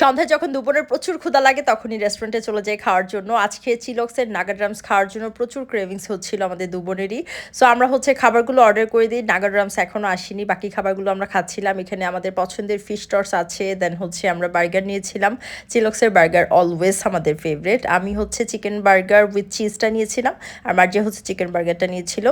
সন্ধ্যায় যখন দুপুরের প্রচুর ক্ষুধা লাগে, তখনই রেস্টুরেন্টে চলে যাই খাওয়ার জন্য। আজকে চিলক্সের নাগা ড্রামস খাওয়ার জন্য প্রচুর ক্রেভিংস হচ্ছিল আমাদের দুবোনেরই। সো আমরা হচ্ছে খাবারগুলো অর্ডার করে দিই। নাগা ড্রামস এখনও আসেনি, বাকি খাবারগুলো আমরা খাচ্ছিলাম। এখানে আমাদের পছন্দের ফিশ টর্স আছে দেন হচ্ছে আমরা বার্গার নিয়েছিলাম। চিলক্সের বার্গার অলওয়েজ আমাদের ফেভারেট আমি হচ্ছে চিকেন বার্গার উইথ চিজটা নিয়েছিলাম, আর মার্জি হচ্ছে চিকেন বার্গারটা নিয়েছিল।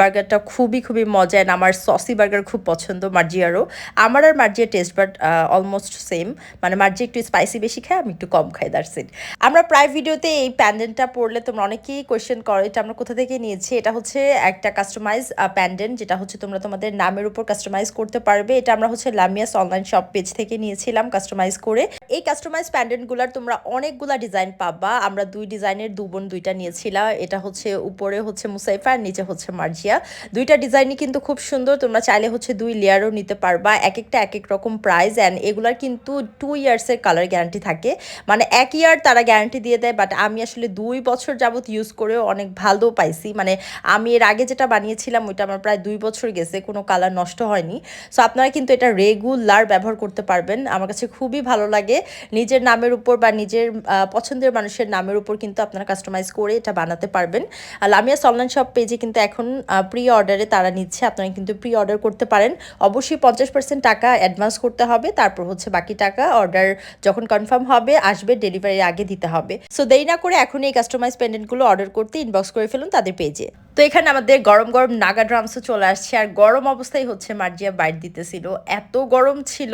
বার্গারটা খুবই খুবই মজা, and আমার সসি বার্গার খুব পছন্দ মার্জিয়ারও। আমার আর মার্জিয়ার টেস্ট বাট অলমোস্ট সেম মানে মার্জি একটু স্পাইসি বেশি খায় আমি একটু কম খাই দ্যাটস ইট আমরা প্রায় ভিডিওতে এই প্যান্ডেন্টটা পড়লে তোমরা অনেকেই কোয়েশ্চেন করো, এটা আমরা কোথা থেকে নিয়েছি? এটা হচ্ছে একটা কাস্টমাইজ প্যান্ডেন্ট যেটা হচ্ছে তোমরা তোমাদের নামের উপর কাস্টমাইজ করতে পারবে। এটা আমরা হচ্ছে লামিয়াস অনলাইন শপ পেজ থেকে নিয়েছিলাম কাস্টমাইজ করে। এই কাস্টমাইজ প্যান্ডেন্টগুলোর তোমরা অনেকগুলা ডিজাইন পাবা। আমরা দুই ডিজাইনের দু বোন, দুইটা নিয়েছিলাম এটা হচ্ছে উপরে হচ্ছে মুসাইফা, আর নিচে হচ্ছে মার্জিয়া। দুইটা ডিজাইনই কিন্তু খুব সুন্দর। তোমরা চাইলে হচ্ছে দুই লেয়ারও নিতে পারবা। এক একটা এক এক রকম প্রাইস অ্যান্ড এগুলার কিন্তু টু ইয়ার্সের কালার গ্যারান্টি থাকে। মানে এক ইয়ার তারা গ্যারান্টি দিয়ে দেয় বাট আমি আসলে দুই বছর যাবত ইউজ করেও অনেক ভালো পাইছি। মানে আমি এর আগে যেটা বানিয়েছিলাম, ওইটা আমার প্রায় দুই বছর গেছে, কোনো কালার নষ্ট হয়নি। সো আপনারা কিন্তু এটা রেগুলার ব্যবহার করতে পারবেন। আমার কাছে খুবই ভালো লাগে। নিজের নামের উপর বা নিজের পছন্দের মানুষের নামের উপর কিন্তু আপনারা কাস্টমাইজ করে এটা বানাতে পারবেন। আর লামিয়াস অনলাইন শপ পেজে কিন্তু এখন প্রি অর্ডারে তারা নিচ্ছে, আপনারা কিন্তু প্রি অর্ডার করতে পারেন। অবশ্যই পঞ্চাশ পার্সেন্ট টাকা অ্যাডভান্স করতে হবে, তারপর হচ্ছে বাকি টাকা অর্ডার যখন কনফার্ম হবে, আসবে ডেলিভারির আগে দিতে হবে। সো দেরি না করে এখন এই কাস্টমাইজ পেন্ডেন্টগুলো অর্ডার করতে ইনবক্স করে ফেলুন তাদের পেজে তো এখানে আমাদের গরম গরম নাগা ড্রামসও চলে আসছে। আর গরম অবস্থায় হচ্ছে মার্জিয়া বাইট দিতেছিল। এত গরম ছিল,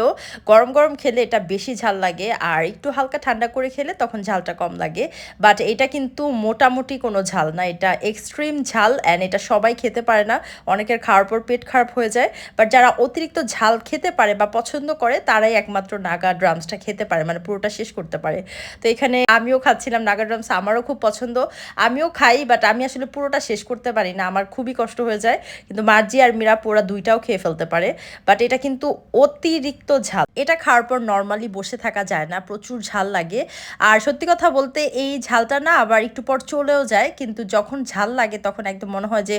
গরম গরম খেলে এটা বেশি ঝাল লাগে। আর একটু হালকা ঠান্ডা করে খেলে তখন ঝালটা কম লাগে। বাট এটা কিন্তু মোটামুটি কোনো ঝাল না। এটা এক্সট্রিম ঝাল অ্যান্ড এটা সবাই খেতে পারে না। অনেকের খাওয়ার পর পেট খারাপ হয়ে যায়। বাট যারা অতিরিক্ত ঝাল খেতে পারে বা পছন্দ করে, তারাই একমাত্র নাগা ড্রামসটা খেতে পারে। মানে পুরোটা শেষ করতে পারে। তো এখানে আমিও খাচ্ছিলাম নাগা ড্রামস। আমারও খুব পছন্দ। আমিও খাই, বাট আমি আসলে পুরোটা শেষ করতে পারি না, আমার খুবই কষ্ট হয়ে যায়। কিন্তু মার্জি আর মীরা পোড়া দুইটাও খেয়ে ফেলতে পারে। বাট এটা কিন্তু অতিরিক্ত ঝাল। এটা খাওয়ার পর নর্মালি বসে থাকা যায় না, প্রচুর ঝাল লাগে। আর সত্যি কথা বলতে এই ঝালটা না আবার একটু পর চলেও যায়, কিন্তু যখন ঝাল লাগে তখন একদম মনে হয় যে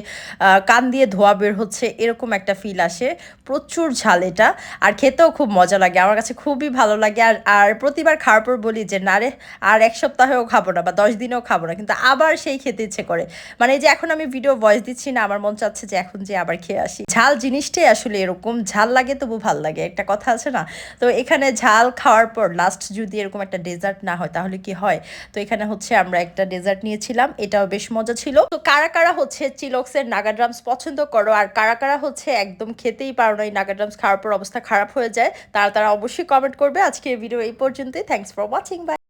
কান দিয়ে ধোয়া বের হচ্ছে, এরকম একটা ফিল আসে। প্রচুর ঝাল এটা। আর খেতেও খুব মজা লাগে, আমার কাছে খুবই ভালো লাগে। আর আর প্রতিবার খাওয়ার পর বলি যে, না রে, আর এক সপ্তাহেও খাব না বা দশ দিনেও খাব না। কিন্তু আবার সেই খেতে ইচ্ছে করে। মানে এই যে এখন আমি ভিডিও ভয়েস দিচ্ছি না, আমার মন চাচ্ছে যে এখন যে আবার খেয়ে আসি। ঝাল জিনিসটাই আসলে এরকম, ঝাল লাগে তবু ভালো লাগে, একটা কথা আছে না? তো এখানে ঝাল খাওয়ার পর লাস্ট যদি এরকম একটা ডেজার্ট না হয়, তাহলে কি হয়? তো এখানে হচ্ছে আমরা একটা ডেজার্ট নিয়েছিলাম, এটাও বেশ মজা ছিল। তো কারা কারা হচ্ছে চিলক্সের নাগা ড্রামস পছন্দ করো, আর কারা কারা হচ্ছে একদম খেতেই পারো না এই নাগা ড্রামস খাওয়ার পর অবস্থা খারাপ হয়ে যায়, তারা তারা অবশ্যই কমেন্ট করবে। আজকের ভিডিও এই পর্যন্তই থ্যাংকস ফর ওয়াচিং বাই